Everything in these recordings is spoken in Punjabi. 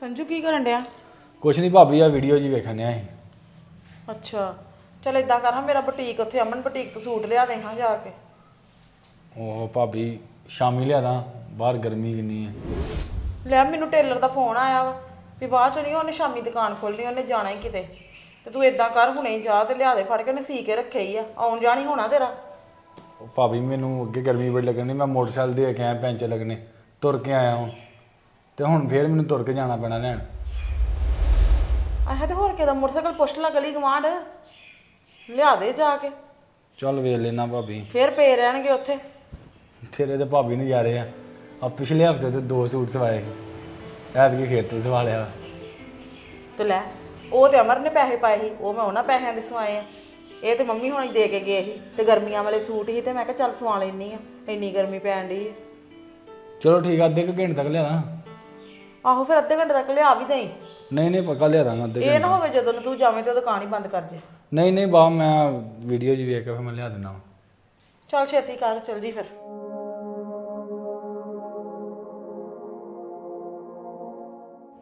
ਸੰਜੂ ਕੀ ਕਰਨ ਡਿਆ? ਕੁਛ ਨਹੀਂ ਭਾਬੀ ਆ ਵੀਡੀਓ ਜੀ ਵੇਖਣ ਡਿਆ ਸੀ। ਅੱਛਾ। ਚਲ ਇਦਾਂ ਕਰ ਹਾਂ ਮੇਰਾ ਬੁਟੀਕ ਉੱਥੇ ਅਮਨ ਬੁਟੀਕ ਤੋਂ ਸੂਟ ਲਿਆ ਦੇ ਹਾਂ ਜਾ ਕੇ। ਉਹ ਭਾਬੀ ਸ਼ਾਮੀ ਲਿਆਦਾ ਬਾਹਰ ਗਰਮੀ ਕਿੰਨੀ ਹੈ ਲੈ ਮੈਨੂੰ ਟੇਲਰ ਦਾ ਫੋਨ ਆਇਆ ਵਾ ਵੀ ਬਾਅਦ ਚ ਨਹੀਂ ਉਹਨੇ ਸ਼ਾਮੀ ਦੁਕਾਨ ਖੋਲਣੀ ਉਹਨੇ ਜਾਣਾ ਹੀ ਕਿਤੇ। ਤੇ ਤੂੰ ਇਦਾਂ ਕਰ ਹੁਣੇ ਹੀ ਜਾ ਤੇ ਲਿਆ ਦੇ ਫੜ ਕੇ ਉਹਨੇ ਸੀ ਕੇ ਰੱਖਿਆ ਹੀ ਆ। ਆਉਣ ਜਾਣੀ ਹੋਣਾ ਤੇਰਾ। ਉਹ ਭਾਬੀ ਮੈਨੂੰ ਅੱਗੇ ਗਰਮੀ ਬੜੀ ਲੱਗਣੀ ਮੈਂ ਮੋਟਰਸਾਈਕਲ ਦੇ ਕੇ ਆਇਆ ਪੈਂਚਰ ਲੱਗਣੇ ਤੁਰ ਕੇ ਆਇਆ ਹਾਂ ਤੇ ਹੁਣ ਫੇਰ ਮੈਨੂੰ ਤੁਰ ਕੇ ਜਾਣਾ ਪੈਣਾ ਲੈਣ। ਆਹ ਤੇ ਹੋਰ ਕਿਹਦਾ ਮੋਟਰਸਾਈਕਲ ਪੁੱਛ ਲਾ ਗਲੀ ਗਵਾਂਢ ਲਿਆ ਦੇ ਜਾ ਕੇ। ਚੱਲ ਵੇਖ ਲੈਣਾ ਭਾਬੀ। ਫੇਰ ਪਏ ਰਹਿਣਗੇ ਉੱਥੇ। ਤੇਰੇ ਤੇ ਭਾਬੀ ਨੂੰ ਜਾ ਰਹੇ ਆ। ਆ ਪਿਛਲੇ ਹਫ਼ਤੇ ਤੇ ਦੋ ਸੂਟ ਸਵਾਏ ਐਤਕੀ ਖੇਤ ਤੋਂ ਸਵਾ ਲਿਆ। ਤੇ ਲੈ ਉਹ ਤੇ ਅਮਰ ਨੇ ਪੈਸੇ ਪਾਏ ਸੀ ਉਹ ਮੈਂ ਉਹਨਾਂ ਪੈਸਿਆਂ ਦੇ ਸਵਾਏ ਆ। ਇਹ ਤੇ ਮੰਮੀ ਹੋਣੀ ਦੇ ਕੇ ਗਏ ਸੀ ਤੇ ਗਰਮੀਆਂ ਵਾਲੇ ਸੂਟ ਸੀ ਤੇ ਮੈਂ ਕਿਹਾ ਚੱਲ ਸਵਾ ਲੈਣੀ ਆ। ਇੰਨੀ ਗਰਮੀ ਪੈਣ ਡਈ ਆ। ਚਲੋ ਠੀਕ ਆ ਅੱਧੇ ਕੁ ਘੰਟੇ ਤੱਕ ਲਿਆਣਾ ਆਹੋ ਫਿਰ ਅੱਧੇ ਘੰਟੇ ਤੱਕ ਲਿਆ ਵੀ ਦੇਈ। ਨਹੀਂ ਨਹੀਂ ਪੱਕਾ ਲਿਆ ਦਾਂਗਾ ਅੱਧੇ ਇਹ ਨਾ ਹੋਵੇ ਜਦੋਂ ਨੂੰ ਤੂੰ ਜਾਵੇਂ ਤੇ ਉਹ ਦੁਕਾਨ ਹੀ ਬੰਦ ਕਰ ਜੇ। ਨਹੀਂ ਨਹੀਂ ਬਾ ਮੈਂ ਵੀਡੀਓ ਜੀ ਵੇਖ ਕੇ ਫਿਰ ਮੈਂ ਲਿਆ ਦਿੰਦਾ ਵਾਂ। ਚੱਲ ਛੇਤੀ ਕਰ ਚੱਲ ਜੀ ਫਿਰ।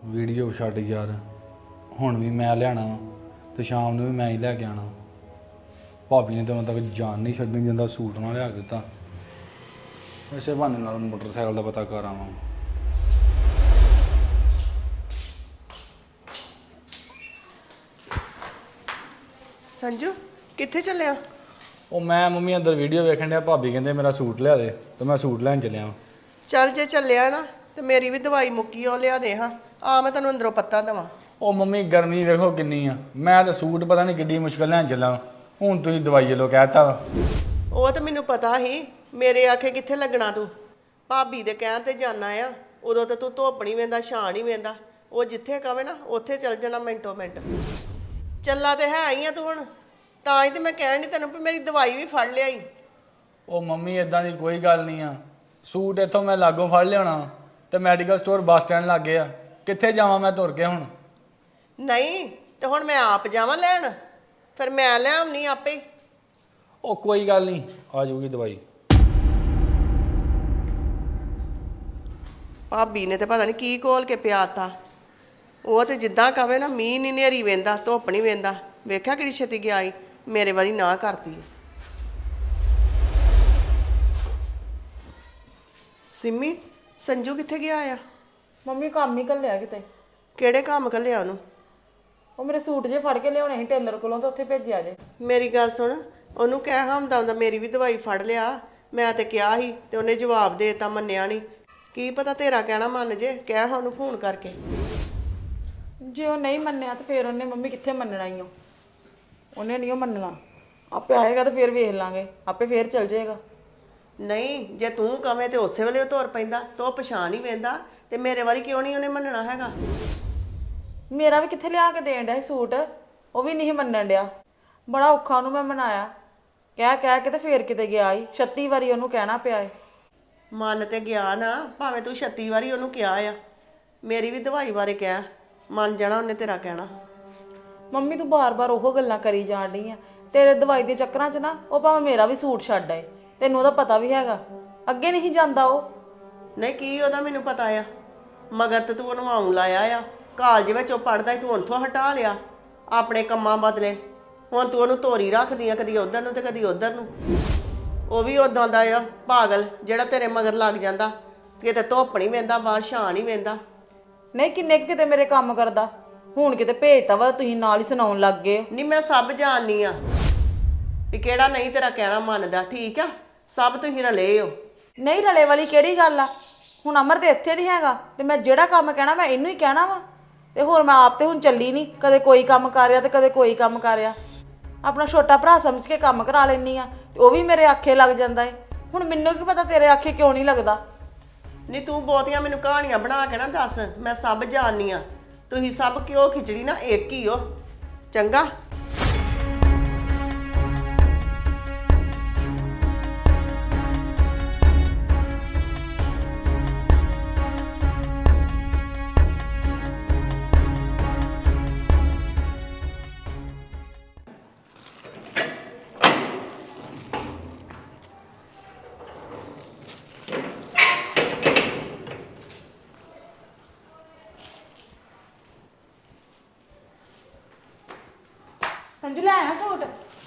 ਵੀਡੀਓ ਛੱਡ ਯਾਰ ਹੁਣ ਵੀ ਮੈਂ ਲਿਆਣਾ ਵਾ ਤੇ ਸ਼ਾਮ ਨੂੰ ਵੀ ਮੈਂ ਹੀ ਲੈ ਕੇ ਆਣਾ। ਭਾਬੀ ਨੇ ਤਾਂ ਤੱਕ ਜਾਨ ਨਹੀਂ ਛੱਡਣ ਜਾਂਦਾ ਸੂਟ ਨਾ ਲਿਆ ਕੇ ਦਿੱਤਾ। ਇਸੇ ਬਹਾਨੇ ਨਾਲ ਮੋਟਰਸਾਈਕਲ ਦਾ ਪਤਾ ਕਰ ਆਵਾਂ ਸੰਜੂ ਕਿੱਥੇ ਚੱਲਿਆ ਉਹ ਮੈਂ ਮੰਮੀ ਅੰਦਰ ਵੀਡੀਓ ਵੇਖਣ ਡਿਆ ਭਾਬੀ ਕਹਿੰਦੇ ਮੇਰਾ ਸੂਟ ਲਿਆ ਦੇ ਤੇ ਮੈਂ ਸੂਟ ਲੈਣ ਚੱਲਿਆ ਵਾਂ। ਚੱਲ ਜੇ ਚੱਲਿਆ ਨਾ ਤੇ ਮੇਰੀ ਵੀ ਦਵਾਈ ਮੁੱਕੀ ਉਹ ਲਿਆ ਦੇ ਹਾਂ। ਆ ਮੈਂ ਤੈਨੂੰ ਅੰਦਰੋਂ ਪੱਤਾ ਦਵਾਂ। ਉਹ ਮੰਮੀ ਗਰਮੀ ਵੇਖੋ ਕਿੰਨੀ ਆ। ਮੈਂ ਤਾਂ ਸੂਟ ਪਤਾ ਨਹੀਂ ਕਿੱਡੀ ਮੁਸ਼ਕਲ ਲੈਣ ਚੱਲਾ। ਹੁਣ ਤੁਸੀਂ ਦਵਾਈ ਲੋ ਕਹਿਤਾ ਵਾ। ਉਹ ਤਾਂ ਮੈਨੂੰ ਪਤਾ ਸੀ ਮੇਰੇ ਆਖੇ ਕਿੱਥੇ ਲੱਗਣਾ ਤੂੰ? ਭਾਬੀ ਦੇ ਕਹਿਣ ਤੇ ਜਾਣਾ ਆ ਉਦੋਂ ਤੇ ਤੂੰ ਧੁੱਪ ਨਹੀਂ ਵੇਂਦਾ ਛਾਂ ਨਹੀਂ ਵੇਂਦਾ। ਉਹ ਜਿੱਥੇ ਕਵੇ ਨਾ ਉੱਥੇ ਚੱਲ ਜਾਣਾ ਮਿੰਟੋ ਮਿੰਟ ਚੱਲਾ ਤੇ ਹੈ ਹੀ ਆ ਤੂੰ ਹੁਣ। ਤਾਂ ਹੀ ਤੇ ਮੈਂ ਕਹਿਣ ਦੀ ਤੈਨੂੰ ਵੀ ਮੇਰੀ ਦਵਾਈ ਵੀ ਫੜ ਲਿਆਈ। ਉਹ ਮੰਮੀ ਇਦਾਂ ਦੀ ਕੋਈ ਗੱਲ ਨਹੀਂ ਆ। ਸੂਟ ਇੱਥੋਂ ਮੈਂ ਲਾਗੋਂ ਫੜ ਲਿਆਉਣਾ। ਤੇ ਮੈਡੀਕਲ ਸਟੋਰ ਬੱਸ ਸਟੈਂਡ ਲੱਗੇ ਆ। ਕਿੱਥੇ ਜਾਵਾਂ ਮੈਂ ਤੁਰ ਕੇ ਹੁਣ? ਨਹੀਂ ਤੇ ਹੁਣ ਮੈਂ ਆਪ ਜਾਵਾਂ ਲੈਣ। ਫਿਰ ਮੈਂ ਲੈ ਆਉਣੀ ਆਪੇ। ਹੀ ਉਹ ਕੋਈ ਗੱਲ ਨਹੀਂ ਆ ਜਾਊਗੀ ਦਵਾਈ। ਭਾਬੀ ਨੇ ਤੇ ਪਤਾ ਨਹੀਂ ਕੀ ਕੋਲ ਕੇ ਪਿਆਤਾ। ਉਹ ਤੇ ਜਿੱਦਾਂ ਕਵੇ ਨਾ ਮੀਂਹ ਨਹੀਂ ਨੇਰੀ ਵੇਂਦਾ ਧੁੱਪ ਨਹੀਂ ਵੇਂਦਾ। ਵੇਖਿਆ ਕਿਹੜੀ ਛੇਤੀ ਗਿਆ ਈ? ਮੇਰੇ ਵਾਰੀ ਨਾ ਕਰਦੀ ਏ। ਸਿੰਮੀ ਸੰਜੂ ਕਿੱਥੇ ਗਿਆ ਆ? ਮੰਮੀ ਕੰਮ ਹੀ ਘੱਲਿਆ ਕਿਤੇ। ਕਿਹੜੇ ਕੰਮ ਕੱਲਿਆ ਉਹਨੂੰ? ਉਹ ਮੇਰੇ ਸੂਟ ਜੇ ਫੜ ਕੇ ਲਿਆਉਣੇ ਸੀ ਟੇਲਰ ਕੋਲੋਂ ਤੇ ਉੱਥੇ ਭੇਜਿਆ ਜੇ। ਮੇਰੀ ਗੱਲ ਸੁਣ ਉਹਨੂੰ ਕਹਿ ਹਮਦਾ ਹੁੰਦਾ ਮੇਰੀ ਵੀ ਦਵਾਈ ਫੜ ਲਿਆ। ਮੈਂ ਤੇ ਕਿਹਾ ਸੀ ਤੇ ਉਹਨੇ ਜਵਾਬ ਦੇਤਾ ਮੰਨਿਆ ਨਹੀਂ ਕੀ ਪਤਾ ਤੇਰਾ ਕਹਿਣਾ ਮੰਨ ਜੇ ਕਹਿ ਹਾਂ ਉਹਨੂੰ ਫੋਨ ਕਰਕੇ। ਜੇ ਉਹ ਨਹੀਂ ਮੰਨਿਆ ਤੇ ਫਿਰ ਉਹਨੇ ਮੰਮੀ ਕਿੱਥੇ ਮੰਨਣਾ ਈ ਓ ਉਹਨੇ ਨਹੀਂ ਉਹ ਮੰਨਣਾ। ਆਪੇ ਆਏਗਾ ਤੇ ਫਿਰ ਵੇਖ ਲਾਂਗੇ। ਆਪੇ ਫਿਰ ਚੱਲ ਜਾਏਗਾ। ਨਹੀਂ ਜੇ ਤੂੰ ਕਵੇਂ ਤੇ ਉਸੇ ਵੇਲੇ ਉਹ ਤੁਰ ਪੈਂਦਾ ਤੇ ਉਹ ਪਛਾਣ ਹੀ ਵੇਂਦਾ ਤੇ ਮੇਰੇ ਵਾਰੀ ਕਿਉਂ ਨਹੀਂ ਉਹਨੇ ਮੰਨਣਾ ਹੈਗਾ? ਮੇਰਾ ਵੀ ਕਿੱਥੇ ਲਿਆ ਕੇ ਦੇਣ ਡਿਆ ਸੀ ਸੂਟ? ਉਹ ਵੀ ਨਹੀਂ ਮੰਨਣ ਡਿਆ। ਬੜਾ ਔਖਾ ਉਹਨੂੰ ਮੈਂ ਮਨਾਇਆ। ਕਹਿ ਕਹਿ ਕੇ ਤੇ ਫੇਰ ਕਿਤੇ ਗਿਆ ਈ। 36 ਵਾਰੀ ਉਹਨੂੰ ਕਹਿਣਾ ਪਿਆ ਏ। ਮੰਨ ਤੇ ਗਿਆ ਨਾ ਭਾਵੇਂ ਤੂੰ 36 ਵਾਰੀ ਉਹਨੂੰ ਕਿਹਾ ਆ। ਮੇਰੀ ਵੀ ਦਵਾਈ ਬਾਰੇ ਕਹਿ। ਮੰਨ ਜਾਣਾ ਉਹਨੇ ਤੇਰਾ ਕਹਿਣਾ। ਮੰਮੀ ਤੂੰ ਬਾਰ-ਬਾਰ ਉਹ ਗੱਲਾਂ ਕਰੀ ਜਾਣ ਡਈ ਆ। ਤੇਰੇ ਦਵਾਈ ਦੇ ਚੱਕਰਾਂ 'ਚ ਨਾ ਉਹ ਭਾਵੇਂ ਮੇਰਾ ਵੀ ਸੂਟ ਛੱਡ ਆਏ ਤੈਨੂੰ ਉਹਦਾ ਪਤਾ ਵੀ ਹੈਗਾ। ਅੱਗੇ ਨਹੀਂ ਜਾਂਦਾ ਉਹ। ਨਹੀਂ ਕੀ ਉਹਦਾ ਮੈਨੂੰ ਪਤਾ ਆ? ਮਗਰ ਤੇ ਤੂੰ ਉਹਨੂੰ ਆਉਂ ਲਾਇਆ ਆ। ਕਾਲਜ ਵਿੱਚ ਉਹ ਪੜਦਾ ਤੂੰ ਉੱਥੋਂ ਹਟਾ ਲਿਆ। ਆਪਣੇ ਕੰਮਾਂ ਬਦਲੇ। ਹੁਣ ਤੂੰ ਉਹਨੂੰ ਤੋਰੀ ਰੱਖਦੀ ਆ ਕਦੀ ਉਧਰ ਨੂੰ ਤੇ ਕਦੀ ਉਧਰ ਨੂੰ। ਉਹ ਵੀ ਉਦਾਂ ਦਾ ਆ ਪਾਗਲ ਜਿਹੜਾ ਤੇਰੇ ਮਗਰ ਲੱਗ ਜਾਂਦਾ। ਕਿਤੇ ਧੁੱਪ ਨਹੀਂ ਵੇਂਦਾ ਬਾਹਰ ਛਾਂ ਨਹੀਂ ਵੇਂਦਾ ਨਹੀਂ ਕਿੰਨੇ ਕੁ ਕਿਤੇ ਮੇਰੇ ਕੰਮ ਕਰਦਾ? ਹੁਣ ਕਿਤੇ ਭੇਜਤਾ ਵਾ ਤੁਸੀਂ ਨਾਲ ਹੀ ਸੁਣਾਉਣ ਲੱਗ ਗਏ ਨਹੀਂ ਮੈਂ ਸਭ ਜਾਣਨੀ ਆ ਵੀ ਕਿਹੜਾ ਨਹੀਂ ਤੇਰਾ ਕਹਿਣਾ ਮੰਨਦਾ ਠੀਕ ਆ? ਸਭ ਤੁਸੀਂ ਰਲੇ ਹੋ। ਨਹੀਂ ਰਲੇ ਵਾਲੀ ਕਿਹੜੀ ਗੱਲ ਆ? ਹੁਣ ਅਮਰ ਤੇ ਇੱਥੇ ਨਹੀਂ ਹੈਗਾ ਤੇ ਮੈਂ ਜਿਹੜਾ ਕੰਮ ਕਹਿਣਾ ਮੈਂ ਇਹਨੂੰ ਹੀ ਕਹਿਣਾ ਵਾ। ਤੇ ਹੋਰ ਮੈਂ ਆਪ ਤੇ ਹੁਣ ਚੱਲੀ ਨਹੀਂ ਕਦੇ ਕੋਈ ਕੰਮ ਕਰ ਰਿਹਾ ਤੇ ਕਦੇ ਕੋਈ ਕੰਮ ਕਰ ਰਿਹਾ। ਆਪਣਾ ਛੋਟਾ ਭਰਾ ਸਮਝ ਕੇ ਕੰਮ ਕਰਾ ਲੈਣੀ ਆ ਤੇ ਉਹ ਵੀ ਮੇਰੇ ਆਖੇ ਲੱਗ ਜਾਂਦਾ ਏ। ਹੁਣ ਮੈਨੂੰ ਕੀ ਪਤਾ ਤੇਰੇ ਆਖੇ ਕਿਉਂ ਨਹੀਂ ਲੱਗਦਾ? ਨਹੀਂ ਤੂੰ ਬਹੁਤੀਆਂ ਮੈਨੂੰ ਕਹਾਣੀਆਂ ਬਣਾ ਕੇ ਨਾ ਦੱਸ, ਮੈਂ ਸਭ ਜਾਣਨੀ ਆ। ਤੁਸੀਂ ਸਭ ਕਿਉਂ ਖਿਚੜੀ ਨਾ ਇੱਕ ਹੀ ਹੋ। ਚੰਗਾ?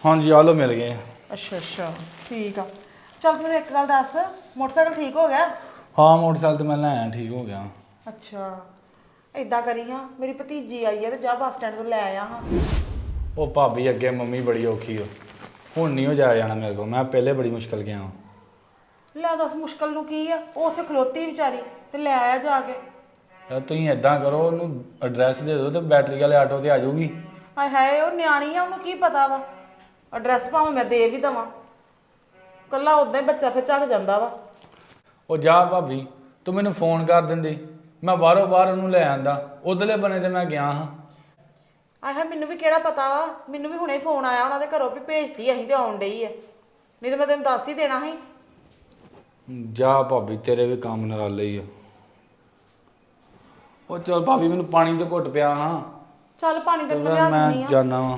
ਹਾਂਜੀ ਆ ਲੋ ਮਿਲ ਗਏ। ਅੱਛਾ ਅੱਛਾ ਠੀਕ ਆ। ਚੱਲ ਤੂੰ ਮੈਨੂੰ ਇੱਕ ਗੱਲ ਦੱਸ ਮੋਟਰਸਾਈਕਲ ਠੀਕ ਹੋ ਗਿਆ? ਹਾਂ ਮੋਟਰਸਾਈਕਲ ਤੇ ਮੈਂ ਲੈ ਆਇਆ ਠੀਕ ਹੋ ਗਿਆ। ਅੱਛਾ ਏਦਾਂ ਕਰੀ ਹਾਂ ਮੇਰੀ ਭਤੀਜੀ ਆਈ ਹੈ ਤੇ ਜਾ ਬੱਸ ਸਟੈਂਡ ਤੋਂ ਲੈ ਆਇਆ ਹਾਂ। ਉਹ ਭਾਬੀ ਅੱਗੇ ਮੰਮੀ ਬੜੀ ਔਖੀ ਹੋ ਹੁਣ ਨਹੀਂ ਹੋ ਜਾਇਆ ਜਾਣਾ ਮੇਰੇ ਕੋਲ ਮੈਂ ਪਹਿਲੇ ਬੜੀ ਮੁਸ਼ਕਲ ਗਿਆ ਹਾਂ ਲੈ ਦੱਸ ਮੁਸ਼ਕਲ ਨੂੰ ਕੀ ਆ? ਉਹ ਉੱਥੇ ਖਲੋਤੀ ਵਿਚਾਰੀ ਤੇ ਲੈ ਆਇਆ ਜਾ ਕੇ। ਯਾਰ ਤੁਸੀਂ ਇਦਾਂ ਕਰੋ ਉਹਨੂੰ ਐਡਰੈਸ ਦੇ ਦਿਓ ਤੇ ਬੈਟਰੀ ਵਾਲੇ ਆਟੋ ਤੇ ਆ ਜਾਊਗੀ। ਹਾਏ ਹਾਏ ਉਹ ਨਿਆਣੀ ਆ ਉਹਨੂੰ ਕੀ ਪਤਾ ਵਾ? ਐਡਰੈਸ ਭਾਵੇਂ ਮੈਂ ਦੇ ਵੀ ਦਵਾਂ। ਕੱਲਾ ਉਦਾਂ ਹੀ ਬੱਚਾ ਫਿਰ ਚੱਕ ਜਾਂਦਾ ਵਾ। ਉਹ ਜਾ ਭਾਬੀ ਤੂੰ ਮੈਨੂੰ ਫੋਨ ਕਰ ਦਿੰਦੀ। ਮੈਂ ਬਾਹਰੋਂ ਬਾਹਰ ਉਹਨੂੰ ਲੈ ਆਂਦਾ। ਉਧਰਲੇ ਬਨੇ ਤੇ ਮੈਂ ਗਿਆ ਹਾਂ। ਆਏ ਹਾਏ ਮੈਨੂੰ ਵੀ ਕਿਹੜਾ ਪਤਾ ਵਾ? ਮੈਨੂੰ ਵੀ ਹੁਣੇ ਫੋਨ ਆਇਆ ਉਹਨਾਂ ਦੇ ਘਰੋਂ ਵੀ ਭੇਜਤੀ ਅਸੀਂ ਤੇ ਆਉਣ ਡਈ ਐ ਨਹੀਂ ਤਾਂ ਮੈਂ ਤੈਨੂੰ ਦੱਸ ਹੀ ਦੇਣਾ ਸੀ। ਜਾ ਭਾਬੀ ਤੇਰੇ ਵੀ ਕੰਮ ਨਰਾਲੇ ਹੀ ਆ। ਉਹ ਚਲ ਭਾਬੀ ਮੈਨੂੰ ਪਾਣੀ ਤੇ ਘੁੱਟ ਪਿਆ ਹਾਂ। ਚੱਲ ਪਾਣੀ ਤੇ ਫਿਰ ਲਿਆ ਦਿੰਦੀ ਮੈਂ ਆ। ਜਾਣਾ ਵਾਂ।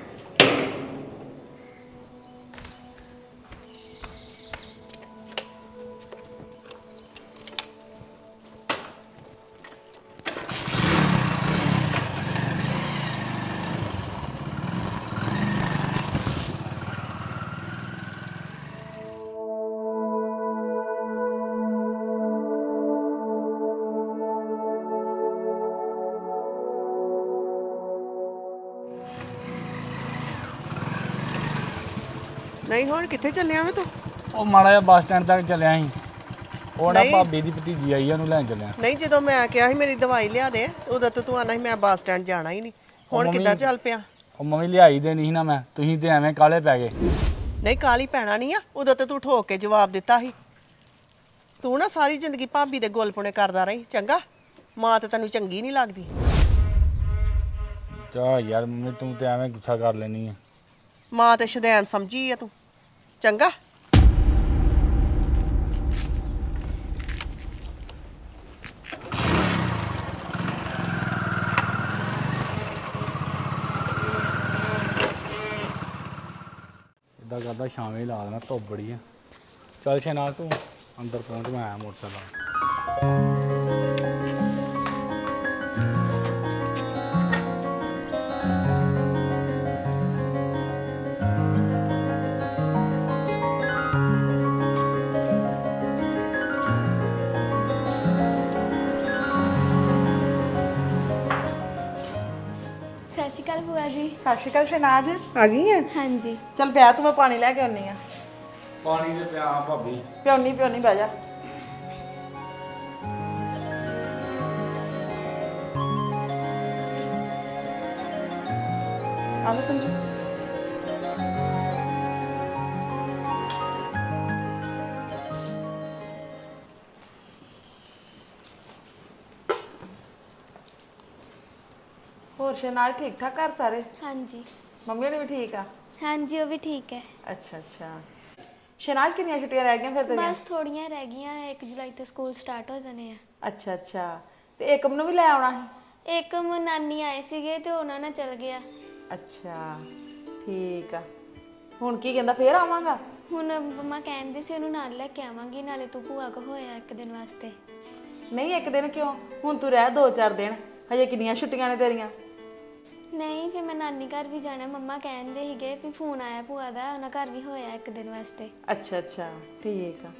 ਨਹੀਂ ਹੁਣ ਕਿੱਥੇ ਚੱਲਿਆ ਵੇ ਤੂੰ? ਉਹ ਮਾੜਾ ਜਿਹਾ ਬੱਸ ਸਟੈਂਡ ਤੱਕ ਚੱਲਿਆ ਸੀ। ਉਹ ਨਾ ਨਹੀਂ। ਭਾਬੀ ਦੀ ਭਤੀਜੀ ਆਈ ਆ ਉਹਨੂੰ ਲੈਣ ਚੱਲਿਆ। ਨਹੀਂ ਜਦੋਂ ਮੈਂ ਕਿਹਾ ਸੀ ਮੇਰੀ ਦਵਾਈ ਲਿਆ ਦੇ ਉਦੋਂ ਤਾਂ ਤੂੰ ਆਣਾ ਸੀ ਮੈਂ ਬੱਸ ਸਟੈਂਡ ਜਾਣਾ ਹੀ ਨਹੀਂ। ਹੁਣ ਕਿੱਦਾਂ ਚੱਲ ਪਿਆ? ਉਹ ਮੰਮੀ ਲਿਆਈ ਦੇਣੀ ਸੀ ਨਾ ਮੈਂ ਤੁਸੀਂ ਤੇ ਐਵੇਂ ਕਾਲੇ ਪੈ ਗਏ। ਨਹੀਂ ਕਾਲੀ ਪੈਣਾ ਨਹੀਂ ਆ ਉਦੋਂ ਤਾਂ ਤੂੰ ਠੋਕ ਕੇ ਜਵਾਬ ਦਿੱਤਾ ਸੀ। ਤੂੰ ਨਾ ਸਾਰੀ ਜ਼ਿੰਦਗੀ ਭਾਬੀ ਦੇ ਗੁਲਪੁਣੇ ਕਰਦਾ ਰਹੀ ਚੰਗਾ? ਮਾਂ ਤਾਂ ਤੈਨੂੰ ਚੰਗੀ ਨਹੀਂ ਲੱਗਦੀ। ਚਾ ਯਾਰ ਮੰਮੀ ਤੂੰ ਤੇ ਐਵੇਂ ਗੁੱਸਾ ਕਰ ਲੈਣੀ ਆ। ਮਾਂ ਤੇ ਸ਼ਦੈਨ ਸਮਝੀ ਆ ਤੂੰ। ਚੰਗਾ। ਇਦਾਂ ਕਰਦਾ ਸ਼ਾਮੇ ਲਾ ਦੇਣਾ, ਧੁੱਪ ਬੜੀ ਆ। ਚੱਲ ਸ਼ਨਾਜ਼ ਤੂੰ, ਅੰਦਰ ਪਹੁੰਚ, ਮੈਂ ਆਇਆ ਮੋਟਰਸਾਈਕਲ। ਸਤਿ ਸ਼੍ਰੀ ਅਕਾਲ ਸ਼ਨਾਜ ਆ ਗਈ ਐ ਹਾਂਜੀ। ਚੱਲ ਪਿਆ ਤੂੰ ਮੈਂ ਪਾਣੀ ਲੈ ਕੇ ਆਉਣੀ ਆ। ਪਾਣੀ ਦੇ ਪਿਆ ਭਾਬੀ। ਪਿਉਣੀ ਪਿਉਣੀ ਬਹਿ ਜਾ। ਆ ਲੈ ਸੰਜੂ। ਹੋਰ ਸ਼ਨਾਜ ਠੀਕ ਠਾਕ ਘਰ ਸਾਰੇ? ਹਾਂਜੀ। ਮੰਮੀ ਨੇ ਵੀ ਠੀਕ ਆ? ਹਾਂਜੀ ਉਹ ਵੀ ਠੀਕ ਹੈ ਅੱਛਾ ਅੱਛਾ। ਸ਼ਨਾਜ ਕਿੰਨੀਆਂ ਛੁੱਟੀਆਂ ਰਹਿ ਗਈਆਂ ਫਿਰ ਤੇਰੀਆਂ? ਬਸ ਥੋੜੀਆਂ ਰਹਿ ਗਈਆਂ 1 ਜੁਲਾਈ ਤੋਂ ਸਕੂਲ ਸਟਾਰਟ ਹੋ ਜਾਣੇ ਆ। ਅੱਛਾ ਅੱਛਾ। ਤੇ ਏਕਮ ਨੂੰ ਵੀ ਲੈ ਆਉਣਾ ਸੀ? ਇੱਕ ਮ ਨਾਨੀ ਆਏ ਸੀਗੇ ਤੇ ਉਹਨਾਂ ਨਾਲ ਚਲ ਗਿਆ। ਅੱਛਾ ਠੀਕ ਆ। ਹੁਣ ਕੀ ਕਹਿੰਦਾ ਫੇਰ ਆਵਾਂਗਾ? ਹੁਣ ਮੰਮਾ ਕਹਿੰਦੇ ਸੀ ਉਹਨੂੰ ਨਾਲ ਲੈ ਕੇ ਆਵਾਂਗੀ ਨਾਲੇ ਤੂੰ ਭੂਆ ਕੋ ਹੋਇਆ ਇੱਕ ਦਿਨ ਵਾਸਤੇ। ਨਹੀਂ ਇੱਕ ਦਿਨ ਕਿਉਂ? ਹੁਣ ਤੂੰ ਰਹਿ ਦੋ ਚਾਰ ਦਿਨ। ਹਜੇ ਕਿੰਨੀਆਂ ਛੁੱਟੀਆਂ ਨੇ ਤੇਰੀਆਂ? ਨਹੀਂ ਫਿਰ ਮੈਂ ਨਾਨੀ ਘਰ ਵੀ ਜਾਣਾ। ਮੰਮਾ ਕਹਿੰਦੇ ਸੀਗੇ ਵੀ ਫੋਨ ਆਇਆ ਭੂਆ ਦਾ ਉਹਨਾਂ ਘਰ ਵੀ ਹੋਇਆ ਇੱਕ ਦਿਨ ਵਾਸਤੇ। ਅੱਛਾ ਅੱਛਾ ਠੀਕ ਆ।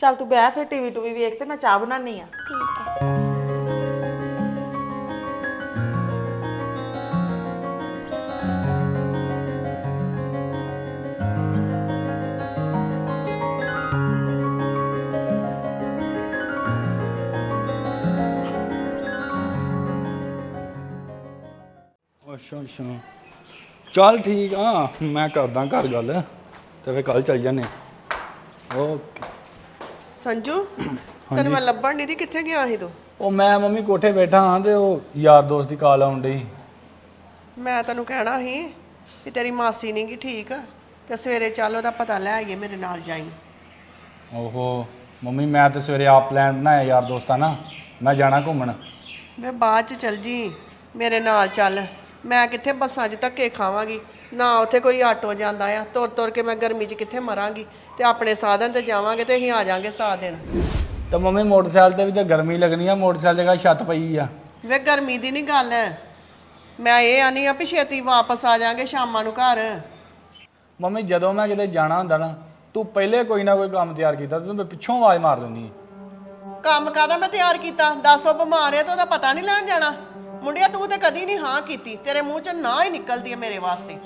ਚੱਲ ਤੂੰ ਬਹਿ ਫਿਰ ਟੀਵੀ ਟੂਵੀ ਵੇਖ ਤੇ ਮੈਂ ਚਾਹ ਬਣਾਉਣੀ ਆ। ਠੀਕ ਹੈ ਅੱਛਾ ਅੱਛਾ। ਚੱਲ ਠੀਕ ਆ ਮੈਂ ਕਰਦਾ ਘਰ ਗੱਲ ਤੇ ਫੇਰ ਕੱਲ ਚੱਲ ਜਾਂਦੇ ਆ ਓਕੇ ਸੰਜੂ ਤੈਨੂੰ ਮੈਂ ਲੱਭਣ ਨਹੀਂ ਦੀ ਕਿੱਥੇ ਗਿਆ ਸੀ ਤੂੰ? ਉਹ ਮੈਂ ਮੰਮੀ ਕੋਠੇ ਬੈਠਾ ਹਾਂ ਤੇ ਉਹ ਯਾਰ ਦੋਸਤ ਦੀ ਕਾਲ ਆਉਣ ਡਈ। ਮੈਂ ਤੈਨੂੰ ਕਹਿਣਾ ਸੀ ਕਿ ਤੇਰੀ ਮਾਸੀ ਨਹੀਂ ਗੀ ਠੀਕ ਤੇ ਸਵੇਰੇ ਚੱਲ ਉਹਦਾ ਪਤਾ ਲੈ ਆਈਏ ਮੇਰੇ ਨਾਲ ਜਾਈ। ਓਹੋ ਮੰਮੀ ਮੈਂ ਤੇ ਸਵੇਰੇ ਆਪ ਪਲਾਨ ਬਣਾਇਆ ਯਾਰ ਦੋਸਤਾਂ ਨਾਲ ਮੈਂ ਜਾਣਾ ਘੁੰਮਣ। ਵੇ ਬਾਅਦ ਚ ਚੱਲ ਜੀ ਮੇਰੇ ਨਾਲ ਚੱਲ। ਮੈਂ ਕਿੱਥੇ ਬੱਸਾਂ 'ਚ ਧੱਕੇ ਖਾਵਾਂਗੀ? ਨਾ ਉੱਥੇ ਕੋਈ ਆਟੋ ਜਾਂਦਾ ਆ ਤੁਰ ਤੁਰ ਕੇ ਮੈਂ ਗਰਮੀ 'ਚ ਕਿੱਥੇ ਮਰਾਂਗੀ? ਤੇ ਆਪਣੇ ਸਾਧਨ ਤੇ ਜਾਵਾਂਗੇ ਤੇ ਅਸੀਂ ਆ ਜਾਾਂਗੇ ਸਾਥ ਦੇਣ। ਤਾਂ ਮੰਮੀ ਮੋਟਰਸਾਈਕਲ ਤੇ ਵੀ ਤਾਂ ਗਰਮੀ ਲੱਗਣੀ ਆ ਮੋਟਰਸਾਈਕਲ ਜਗ੍ਹਾ ਛੱਤ ਪਈ ਆ। ਵੇ ਗਰਮੀ ਦੀ ਨਹੀਂ ਗੱਲ ਮੈਂ ਇਹ ਆਨੀ ਆ ਵੀ ਛੇਤੀ ਵਾਪਸ ਆ ਜਾਾਂਗੇ ਸ਼ਾਮਾਂ ਨੂੰ ਘਰ। ਮੰਮੀ ਜਦੋਂ ਮੈਂ ਕਿਤੇ ਜਾਣਾ ਹੁੰਦਾ ਨਾ ਤੂੰ ਪਹਿਲੇ ਕੋਈ ਨਾ ਕੋਈ ਕੰਮ ਤਿਆਰ ਕੀਤਾ ਤੂੰ ਮੈਂ ਪਿੱਛੋਂ ਆਵਾਜ਼ ਮਾਰ ਦਿੰਦੀ। ਕੰਮ ਕਾਦਾ ਮੈਂ ਤਿਆਰ ਕੀਤਾ? ਦੱਸ ਬਿਮਾਰ ਹੈ ਤਾਂ ਉਹਦਾ ਪਤਾ ਨਹੀਂ ਲੈਣ ਜਾਣਾ। ਮੁੰਡਿਆ ਤੂੰ ਤੇ ਕਦੀ ਨਹੀਂ ਹਾਂ ਕੀਤੀ। ਤੇਰੇ ਮੂੰਹ 'ਚ ਨਾ ਹੀ ਨਿਕਲਦੀ ਹੈ ਮੇਰੇ ਵਾਸਤੇ।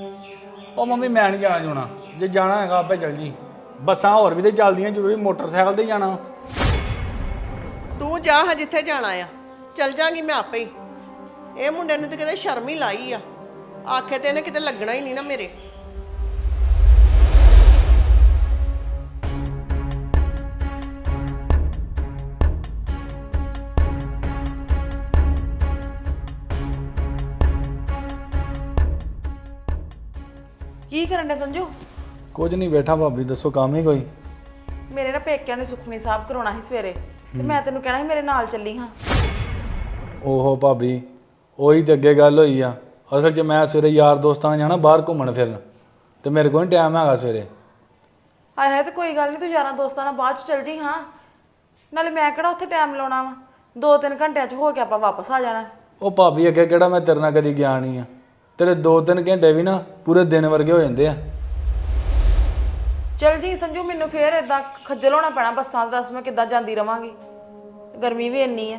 ਉਹ ਮੰਮੀ ਮੈਂ ਨਹੀਂ ਜਾਣਾ ਜਾਣਾ। ਜੇ ਜਾਣਾ ਹੈਗਾ ਆਪੇ ਚੱਲ ਜੀ। ਬੱਸਾਂ ਹੋਰ ਵੀ ਤੇ ਚੱਲਦੀਆਂ ਜ਼ਰੂਰੀ ਮੋਟਰਸਾਈਕਲ ਤੇ ਜਾਣਾ। ਤੂੰ ਜਾ ਹਾਂ ਜਿੱਥੇ ਜਾਣਾ ਆ। ਚੱਲ ਜਾਾਂਗੀ ਮੈਂ ਆਪੇ ਹੀ। ਇਹ ਮੁੰਡੇ ਨੂੰ ਤੇ ਕਿਤੇ ਸ਼ਰਮ ਹੀ ਲਾਈ ਆ। ਆਖੇ ਤੇ ਇਹਨੇ ਕਿਤੇ ਲੱਗਣਾ ਹੀ ਨਹੀਂ ਨਾ ਮੇਰੇ। ਕੀ ਕਰਨ ਦੇ ਸੰਜੂ? ਕੁਝ ਨਹੀਂ ਬੈਠਾ ਭਾਬੀ ਦੱਸੋ ਕੰਮ ਹੀ ਕੋਈ? ਮੇਰੇ ਨਾ ਪੇਕਿਆਂ ਨੇ ਸੁਖਮਨੀ ਸਾਹਿਬ ਕਰਾਉਣਾ ਸੀ ਸਵੇਰੇ ਤੇ ਮੈਂ ਤੈਨੂੰ ਕਹਿਣਾ ਸੀ ਮੇਰੇ ਨਾਲ ਚੱਲੀ ਹਾਂ। ਓਹੋ ਭਾਬੀ ਉਹੀ ਤੇ ਅੱਗੇ ਗੱਲ ਹੋਈ ਆ। ਅਸਲ 'ਚ ਮੈਂ ਸਵੇਰੇ ਯਾਰ ਦੋਸਤਾਂ ਨਾਲ ਜਾਣਾ ਬਾਹਰ ਘੁੰਮਣ ਫਿਰਨ। ਤੇ ਮੇਰੇ ਕੋਲ ਨਹੀਂ ਟਾਈਮ ਹੈਗਾ ਸਵੇਰੇ। ਆਏ ਹੈ ਤੇ ਕੋਈ ਗੱਲ ਨਹੀਂ ਤੂੰ ਯਾਰਾਂ ਦੋਸਤਾਂ ਨਾਲ ਬਾਅਦ ਚ ਚੱਲ ਜੀ ਹਾਂ। ਨਾਲੇ ਮੈਂ ਕਿਹੜਾ ਉੱਥੇ ਟਾਈਮ ਲਾਉਣਾ ਵਾ? ਦੋ ਤਿੰਨ ਘੰਟਿਆਂ ਚ ਹੋ ਕੇ ਆਪਾਂ ਵਾਪਸ ਆ ਜਾਣਾ। ਉਹ ਭਾਬੀ ਅੱਗੇ ਕਿਹੜਾ ਮੈਂ ਤੇਰੇ ਨਾਲ ਕਦੀ ਗਿਆ ਨਹੀਂ ਆ? ਤੇਰੇ 2-3 ਘੰਟੇ ਵੀ ਨਾ ਪੂਰੇ ਦਿਨ ਵਰਗੇ ਹੋ ਜਾਂਦੇ ਆ। ਚੱਲ ਜੀ ਸੰਜੂ ਮੈਨੂੰ ਫੇਰ ਇਦਾਂ ਖੱਜਲ ਹੋਣਾ ਪੈਣਾ ਬੱਸਾਂ ਦਾ ਦੱਸ ਮੈਂ ਕਿੱਦਾਂ ਜਾਂਦੀ ਰਵਾਂਗੀ। ਗਰਮੀ ਵੀ ਇੰਨੀ ਹੈ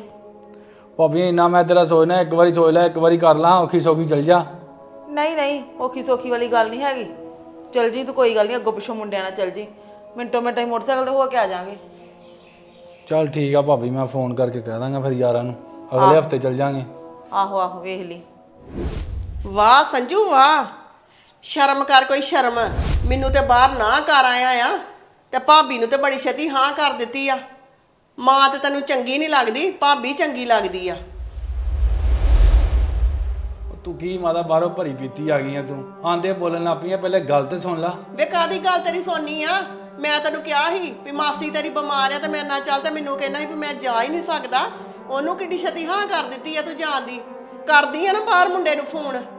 ਭਾਬੀ ਇੰਨਾ ਮੈਂ ਤੇਰਾ ਸੋਚਣਾ ਇੱਕ ਵਾਰੀ ਸੋਚ ਲੈ ਇੱਕ ਵਾਰੀ ਕਰ ਲਾਂ ਔਖੀ ਸੌਖੀ ਚੱਲ ਜਾ। ਨਹੀਂ ਨਹੀਂ ਔਖੀ ਸੌਖੀ ਵਾਲੀ ਗੱਲ ਨਹੀਂ ਹੈਗੀ। ਚੱਲ ਜੀ ਤੂੰ ਕੋਈ ਗੱਲ ਨਹੀਂ ਅੱਗੋਂ ਪਿੱਛੋਂ ਮੁੰਡਿਆਂ ਨਾਲ ਚੱਲ ਜੀ। ਮਿੰਟੋ ਮਿੰਟ ਅਸੀਂ ਮੋਟਰਸਾਈਕਲ ਤੇ ਹੋ ਕੇ ਆ ਜਾਾਂਗੇ। ਚੱਲ ਠੀਕ ਆ ਭਾਬੀ ਮੈਂ ਫੋਨ ਕਰਕੇ ਕਹਿ ਦਾਂਗਾ ਫਿਰ ਯਾਰਾਂ ਨੂੰ। ਅਗਲੇ ਹਫ਼ਤੇ ਚੱਲ ਜਾਾਂਗੇ। ਆਹੋ ਆਹੋ ਵੇਖ ਲਈ। ਵਾਹ ਸੰਜੂ ਵਾਹ। ਸ਼ਰਮ ਕਰ ਕੋਈ ਸ਼ਰਮ। ਮੈਨੂੰ ਤੇ ਬਾਹਰ ਨਾ ਕਰ ਆਇਆ ਆ। ਤੇ ਭਾਬੀ ਨੂੰ ਤੇ ਬੜੀ ਛੇਤੀ ਹਾਂ ਕਰ ਦਿੱਤੀ ਆ। ਮਾਂ ਤੇ ਤੈਨੂੰ ਚੰਗੀ ਨਹੀਂ ਲੱਗਦੀ ਭਾਬੀ ਚੰਗੀ ਲੱਗਦੀ ਆ। ਉਹ ਤੂੰ ਕੀ ਮਾਦਾ ਬਾਹਰੋਂ ਭਰੀ ਪੀਤੀ ਆ ਗਈ ਆ ਤੂੰ? ਆਂਦੇ ਬੋਲਣ ਲੱਗ ਪਈ ਆ ਪਹਿਲੇ ਗੱਲ ਤੇ ਸੁਣ ਲਾ। ਵੇ ਕਾਦੀ ਗੱਲ ਤੇਰੀ ਸੋਨੀ ਆ? ਮੈਂ ਤੈਨੂੰ ਕਿਹਾ ਸੀ ਵੀ ਮਾਸੀ ਤੇਰੀ ਬਿਮਾਰ ਆ ਤੇ ਮੇਰੇ ਨਾਲ ਚੱਲ ਤੇ ਮੈਨੂੰ ਕਹਿੰਦਾ ਸੀ ਵੀ ਮੈਂ ਜਾ ਹੀ ਨਹੀਂ ਸਕਦਾ। ਉਹਨੂੰ ਕਿੱਡੀ ਛੇਤੀ ਹਾਂ ਕਰ ਦਿੱਤੀ ਆ ਤੂੰ ਜਾਣ ਦੀ। ਕਰਦੀ ਆ ਨਾ ਬਾਹਰ ਮੁੰਡੇ ਨੂੰ ਫੋਨ।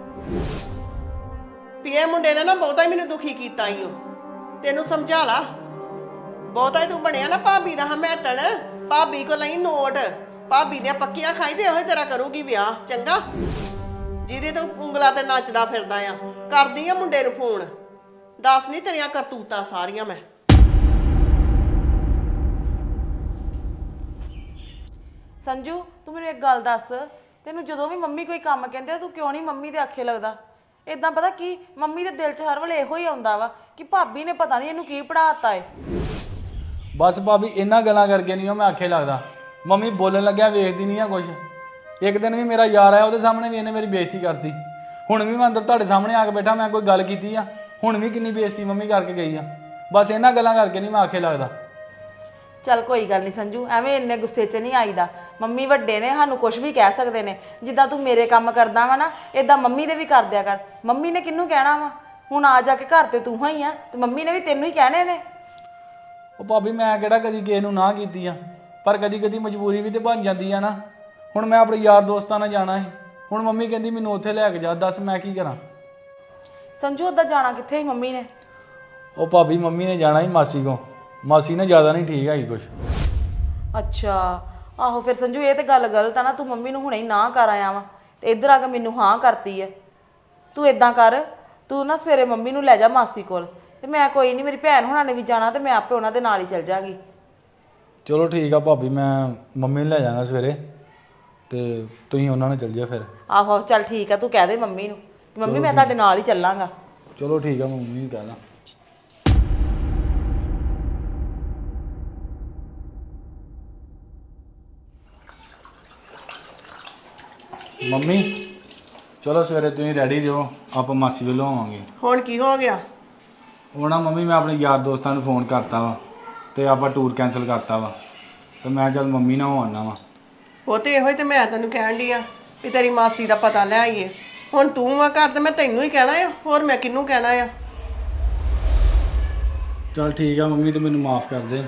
ਵੀ ਇਹ ਮੁੰਡੇ ਨੇ ਨਾ ਬਹੁਤਾ ਹੀ ਮੈਨੂੰ ਦੁਖੀ ਕੀਤਾ ਈ ਉਹ ਤੈਨੂੰ ਸਮਝਾ ਲਾ। ਬਹੁਤਾ ਹੀ ਤੂੰ ਬਣਿਆ ਨਾ ਭਾਬੀ ਦਾ ਹਮੈਤਣ ਭਾਬੀ ਕੋ ਲਈ ਨੋਟ। ਭਾਬੀ ਦੀਆਂ ਪੱਕੀਆਂ ਖਾਈ ਤੇ ਉਹੀ ਤੇਰਾ ਕਰੂਗੀ ਵਿਆਹ ਚੰਗਾ? ਜਿਹਦੇ ਤੂੰ ਉਂਗਲਾ ਤੇ ਨੱਚਦਾ ਫਿਰਦਾ ਆ। ਕਰਦੀ ਆ ਮੁੰਡੇ ਨੂੰ ਫੋਨ। ਦੱਸ ਨਹੀਂ ਤੇਰੀਆਂ ਕਰਤੂਤਾਂ ਸਾਰੀਆਂ ਮੈਂ। ਸੰਜੂ ਤੂੰ ਮੈਨੂੰ ਇੱਕ ਗੱਲ ਦੱਸ। ਤੈਨੂੰ ਜਦੋਂ ਵੀ ਮੰਮੀ ਕੋਈ ਕੰਮ ਕਹਿੰਦੇ ਆ, ਤੂੰ ਕਿਉਂ ਨਹੀਂ ਮੰਮੀ ਦੇ ਆਖੇ ਲੱਗਦਾ? ਇਦਾਂ ਪਤਾ ਕੀ ਮੰਮੀ ਦੇ ਦਿਲ 'ਚ ਹਰ ਵੇਲੇ ਇਹੋ ਹੀ ਆਉਂਦਾ ਵਾ ਕਿ ਭਾਬੀ ਨੇ ਪਤਾ ਨਹੀਂ ਇਹਨੂੰ ਕੀ ਪੜਾਤਾ ਏ। ਬਸ ਭਾਬੀ ਇਹਨਾਂ ਗੱਲਾਂ ਕਰਕੇ ਨਹੀਂ ਉਹ ਮੈਂ ਆਖੇ ਲੱਗਦਾ। ਮੰਮੀ ਬੋਲਣ ਲੱਗਿਆ ਵੇਖਦੀ ਨਹੀਂ ਆ ਕੁਝ ਇੱਕ ਦਿਨ ਵੀ ਮੇਰਾ ਯਾਰ ਆਇਆ ਉਹਦੇ ਸਾਹਮਣੇ ਵੀ ਇਹਨੇ ਮੇਰੀ ਬੇਇੱਜ਼ਤੀ ਕਰਤੀ। ਹੁਣ ਵੀ ਮੈਂ ਅੰਦਰ ਤੁਹਾਡੇ ਸਾਹਮਣੇ ਆ ਕੇ ਬੈਠਾ ਮੈਂ ਕੋਈ ਗੱਲ ਕੀਤੀ ਆ। ਹੁਣ ਵੀ ਕਿੰਨੀ ਬੇਇੱਜ਼ਤੀ ਮੰਮੀ ਕਰਕੇ ਗਈ ਆ। ਬਸ ਇਹਨਾਂ ਗੱਲਾਂ ਕਰਕੇ ਨਹੀਂ ਮੈਂ ਆਖੇ ਲੱਗਦਾ। ਚੱਲ ਕੋਈ ਗੱਲ ਨਹੀਂ ਸੰਜੂ ਐਵੇਂ ਇੰਨੇ ਗੁੱਸੇ 'ਚ ਨਹੀਂ ਆਈਦਾ। ਮੰਮੀ ਵੱਡੇ ਨੇ ਸਾਨੂੰ ਕੁਝ ਵੀ ਕਹਿ ਸਕਦੇ ਨੇ। ਜਿੱਦਾਂ ਤੂੰ ਮੇਰੇ ਕੰਮ ਕਰਦਾ ਵਾ ਨਾ ਇਦਾਂ ਮੰਮੀ ਦੇ ਵੀ ਕਰ ਦਿਆ ਕਰ। ਮੰਮੀ ਨੇ ਕਿਹਨੂੰ ਕਹਿਣਾ ਵਾ? ਹੁਣ ਆ ਜਾ ਕੇ ਘਰ ਤੇ ਤੂੰ ਹੀ ਆ ਤੇ ਮੰਮੀ ਨੇ ਵੀ ਤੈਨੂੰ ਹੀ ਕਹਿਣੇ ਨੇ। ਉਹ ਭਾਬੀ ਮੈਂ ਕਿਹੜਾ ਕਦੀ ਕਿਸੇ ਨੂੰ ਨਾ ਕੀਤੀ ਆ? ਪਰ ਕਦੀ ਕਦੀ ਮਜਬੂਰੀ ਵੀ ਤੇ ਬਣ ਜਾਂਦੀ ਆ ਨਾ। ਹੁਣ ਮੈਂ ਆਪਣੇ ਯਾਰ ਦੋਸਤਾਂ ਨਾਲ ਜਾਣਾ ਸੀ। ਹੁਣ ਮੰਮੀ ਕਹਿੰਦੀ ਮੈਨੂੰ ਉੱਥੇ ਲੈ ਕੇ ਜਾ ਦੱਸ ਮੈਂ ਕੀ ਕਰਾਂ? ਸੰਜੂ ਉਹਦਾ ਜਾਣਾ ਕਿੱਥੇ ਸੀ ਮੰਮੀ ਨੇ? ਉਹ ਭਾਬੀ ਮੰਮੀ ਨੇ ਜਾਣਾ ਸੀ ਮਾਸੀ ਕੋ ਮਾਸੀ ਨੇ ਜ਼ਿਆਦਾ ਨਹੀਂ ਠੀਕ ਹੈਗੀ ਕੁਛ। ਅੱਛਾ। ਆਹੋ ਫਿਰ ਸੰਜੂ ਇਹ ਤੇ ਗੱਲ ਗਲਤ ਆ ਨਾ ਤੂੰ ਮੰਮੀ ਨੂੰ ਹੁਣੇ ਹੀ ਨਾ ਕਰ ਆਇਆ ਵਾ ਤੇ ਇੱਧਰ ਆ ਕੇ ਮੈਨੂੰ ਹਾਂ ਕਰਤੀ ਐ। ਤੂੰ ਇਦਾਂ ਕਰ ਤੂੰ ਨਾ ਸਵੇਰੇ ਮੰਮੀ ਨੂੰ ਲੈ ਜਾ ਮਾਸੀ ਕੋਲ ਤੇ ਮੈਂ ਕੋਈ ਨਹੀਂ ਮੇਰੀ ਭੈਣ ਹੁਣਾਂ ਨੇ ਵੀ ਜਾਣਾ ਤੇ ਮੈਂ ਆਪੇ ਉਹਨਾਂ ਦੇ ਨਾਲ ਹੀ ਚੱਲ ਜਾਾਂਗੀ। ਚਲੋ ਠੀਕ ਆ ਭਾਬੀ ਮੈਂ ਮੰਮੀ ਨੂੰ ਲੈ ਜਾਵਾਂਗਾ ਸਵੇਰੇ ਤੇ ਤੁਸੀਂ ਉਹਨਾਂ ਨਾਲ ਚੱਲ ਜਿਓ ਫਿਰ। ਆਹੋ ਚੱਲ ਠੀਕ ਆ ਤੂੰ ਕਹਿ ਦੇ ਮੰਮੀ ਨੂੰ ਕਿ ਮੰਮੀ ਮੈਂ ਤੁਹਾਡੇ ਨਾਲ ਹੀ ਚੱਲਾਂਗਾ। ਚਲੋ ਠੀਕ ਆ ਮੰਮੀ ਨੂੰ ਕਹਿ ਦਾਂ। ਮੰਮੀ ਚਲੋ ਸਵੇਰੇ ਤੁਸੀਂ ਰੈਡੀ ਰਹੋ ਆਪਾਂ ਮਾਸੀ ਵੱਲੋਂ ਆਵਾਂਗੇ। ਹੁਣ ਕੀ ਹੋ ਗਿਆ? ਉਹ ਨਾ ਮੰਮੀ ਮੈਂ ਆਪਣੇ ਯਾਰ ਦੋਸਤਾਂ ਨੂੰ ਫੋਨ ਕਰਤਾ ਵਾ ਤੇ ਆਪਾਂ ਟੂਰ ਕੈਨਸਲ ਕਰਤਾ ਵਾ। ਤੇ ਮੈਂ ਚੱਲ ਮੰਮੀ ਨਾਲ ਹੋ ਆਉਣਾ ਵਾ। ਉਹ ਤੇ ਇਹੋ ਹੀ ਤੇ ਮੈਂ ਤੈਨੂੰ ਕਹਿਣ ਡਈ ਆ ਵੀ ਤੇਰੀ ਮਾਸੀ ਦਾ ਪਤਾ ਲੈ ਆਈਏ। ਹੁਣ ਤੂੰ ਆ ਘਰ ਤੇ ਮੈਂ ਤੈਨੂੰ ਹੀ ਕਹਿਣਾ ਆ ਹੋਰ ਮੈਂ ਕਿਹਨੂੰ ਕਹਿਣਾ ਆ? ਚਲ ਠੀਕ ਆ ਮੰਮੀ ਤੇ ਮੈਨੂੰ ਮਾਫ ਕਰ ਦੇ।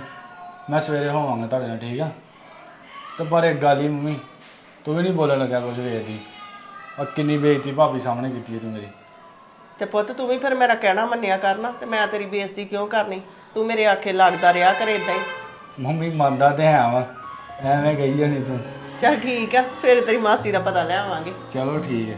ਮੈਂ ਸਵੇਰੇ ਹੋਵਾਂਗਾ ਤੁਹਾਡੇ ਨਾਲ ਠੀਕ ਆ? ਤੇ ਪਰ ਇੱਕ ਗੱਲ ਹੀ ਮੰਮੀ ਤੂੰ ਵੀ ਨਹੀਂ ਬੋਲਣ ਲੱਗਿਆ ਕੁਝ ਵੇਖਦੀ ਆ ਕਿੰਨੀ ਬੇਇੱਜ਼ਤੀ ਭਾਬੀ ਸਾਹਮਣੇ ਕੀਤੀ ਹੈ ਤੂੰ ਮੇਰੀ। ਤੇ ਪੁੱਤ ਤੂੰ ਵੀ ਫਿਰ ਮੇਰਾ ਕਹਿਣਾ ਮੰਨਿਆ ਕਰਨਾ ਤੇ ਮੈਂ ਤੇਰੀ ਬੇਇੱਜ਼ਤੀ ਕਿਉਂ ਕਰਨੀ? ਤੂੰ ਮੇਰੇ ਆਖੇ ਲੱਗਦਾ ਰਿਹਾ ਕਰ ਇਦਾਂ ਹੀ। ਮੰਮੀ ਮੰਨਦਾ ਤੇ ਹੈ ਵਾ ਐਵੇਂ ਗਈ ਨਹੀਂ ਤੂੰ। ਚਲ ਠੀਕ ਆ ਸਵੇਰੇ ਤੇਰੀ ਮਾਸੀ ਦਾ ਪਤਾ ਲੈ ਆਵਾਂਗੇ। ਚਲੋ ਠੀਕ ਹੈ।